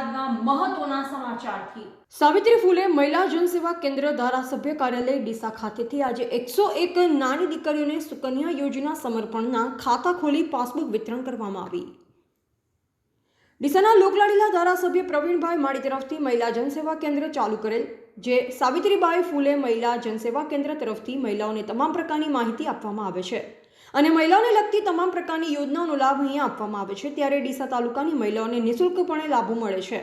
અમદાવાદના મહત્વના સમાચારથી. સાવિત્રી ફૂલે મહિલા જનસેવા કેન્દ્ર ધારાસભ્ય કાર્યાલય ડીસા ખાતેથી આજે એકસો એક નાની દીકરીઓને સુકન્યા યોજના સમર્પણના ખાતા ખોલી પાસબુક વિતરણ કરવામાં આવી. ડીસાના લોકલાડીલા ધારાસભ્ય પ્રવીણભાઈ માળી તરફથી મહિલા જનસેવા કેન્દ્ર ચાલુ કરેલ, જે સાવિત્રીબાઈ ફૂલે મહિલા જનસેવા કેન્દ્ર તરફથી મહિલાઓને તમામ પ્રકારની માહિતી આપવામાં આવે છે. અને મહિલાઓને લગતી તમામ પ્રકારની યોજનાઓનો લાભ અહીંયા આપવામાં આવે છે. ત્યારે ડીસા તાલુકાની મહિલાઓને નિઃશુલ્કપણે લાભો મળે છે.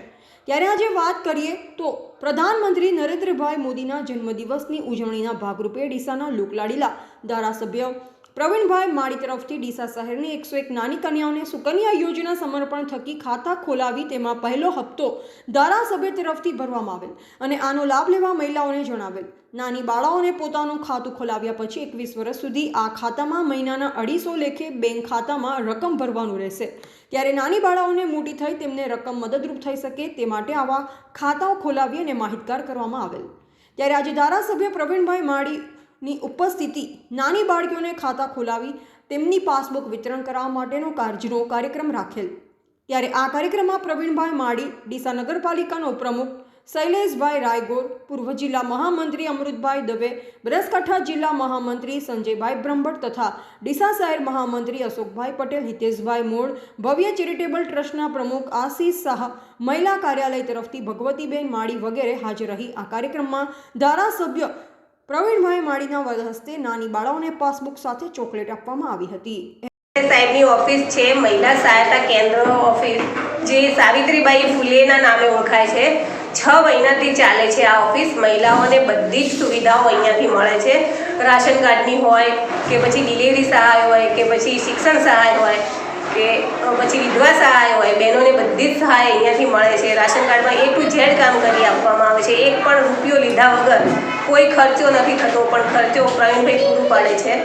ત્યારે આજે વાત કરીએ તો પ્રધાનમંત્રી નરેન્દ્રભાઈ મોદીના જન્મદિવસની ઉજવણીના ભાગરૂપે ડીસાના લોકલાડીલા ધારાસભ્ય પ્રવીણભાઈ માળી તરફથી ડીસા શહેરની એકસો એક નાની કન્યાઓને સુકન્યા યોજના સમર્પણ થકી ખાતા ખોલાવી તેમાં પહેલો હપ્તો ધારાસભ્ય તરફથી ભરવામાં આવેલ અને આનો લાભ લેવા મહિલાઓને જણાવેલ. નાની બાળાઓને પોતાનું ખાતું ખોલાવ્યા પછી એકવીસ વર્ષ સુધી આ ખાતામાં મહિનાના અઢીસો લેખે બેંક ખાતામાં રકમ ભરવાનું રહેશે. ત્યારે નાની બાળાઓને મોટી થઈ તેમને રકમ મદદરૂપ થઈ શકે તે માટે આવા ખાતાઓ ખોલાવી અને માહિતગાર કરવામાં આવેલ. ત્યારે આજે ધારાસભ્ય પ્રવીણભાઈ માળીની ઉપસ્થિતિ નાની બાળકીઓને ખાતા ખોલાવી તેમની પાસબુક વિતરણ કરવા માટેનો કાર્યનો કાર્યક્રમ રાખેલ. ત્યારે આ કાર્યક્રમમાં પ્રવીણભાઈ માળી, ડીસા નગરપાલિકાનો પ્રમુખ શૈલેષભાઈ રાયગોર, પૂર્વ જિલ્લા મહામંત્રી અમૃતભાઈ દવે, બનાસકાંઠા જિલ્લા મહામંત્રી સંજયભાઈ બ્રહ્મભટ્ટ તથા ડીસા શહેર મહામંત્રી અશોકભાઈ પટેલ, હિતેશભાઈ મોડ ભવ્ય ચેરિટેબલ ટ્રસ્ટના પ્રમુખ આશીષ શાહ, મહિલા કાર્યાલય તરફથી ભગવતીબેન માળી વગેરે હાજર રહી આ કાર્યક્રમમાં ધારાસભ્ય પ્રવીણભાઈ માળીના વદ હસ્તે નાની બાળાઓને પાસબુક સાથે ચોકલેટ આપવામાં આવી હતી. સાહેબની ઓફિસ છે, મહિલા સહાયતા કેન્દ્ર ઓફિસ. જે સાવિત્રીબાઈ ફૂલેના નામે ઓળખાય છે. છ મહિનાથી ચાલે છે આ ઓફિસ. મહિલાઓને બધી જ સુવિધાઓ અહીંયાથી મળે છે. રાશન કાર્ડની હોય કે પછી ડિલિવરી સહાય હોય કે પછી શિક્ષણ સહાય હોય કે પછી વિધવા સહાય હોય બહેનોને બધી જ સહાય અહીંયાથી મળે છે. રાશન કાર્ડમાં એ ટુ ઝેડ કામ કરી આપવામાં આવે છે. એક પણ રૂપિયો લીધા વગર કોઈ ખર્ચો નથી થતો પણ ખર્ચો પ્રવીણભાઈ પૂરું પાડે છે.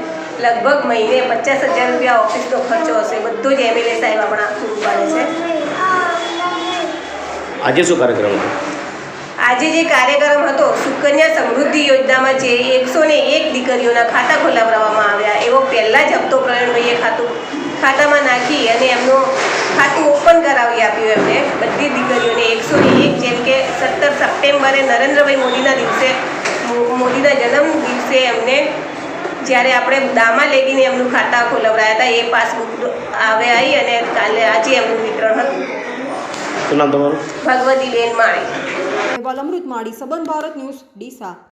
લગભગ મહિને પચાસ હજાર રૂપિયા ઓફિસનો ખર્ચો હશે. બધો જ એમએલએ સાહેબ આપણા પૂરું પાડે છે. આજે શું કાર્યક્રમ આજે જે કાર્યક્રમ હતો સુકન્યા સમૃદ્ધિ યોજનામાં જે એકસો ને એક દીકરીઓના ખાતા ખોલાવવામાં આવ્યા. એવો પહેલાં જ હપ્તો પ્રવીણભાઈએ ખાતું ખાતામાં નાખી અને એમનું ખાતું ઓપન કરાવી આપ્યું એમને. બધી દીકરીઓને એકસો એક જેમ કે સત્તર સપ્ટેમ્બરે નરેન્દ્રભાઈ મોદીના દિવસે મો- મોદીના જન્મ દિવસે એમને જ્યારે આપણે દામા લેગીને એમનું ખાતા ખોલવડાયા હતા એ પાસબુક આવે આવી અને કાલે આજે એમનું વિતરણ હતું. ભગવતીબેન માળી. અહેવાલ અમૃત માળી સબન ભારત ન્યૂઝ ડીસા.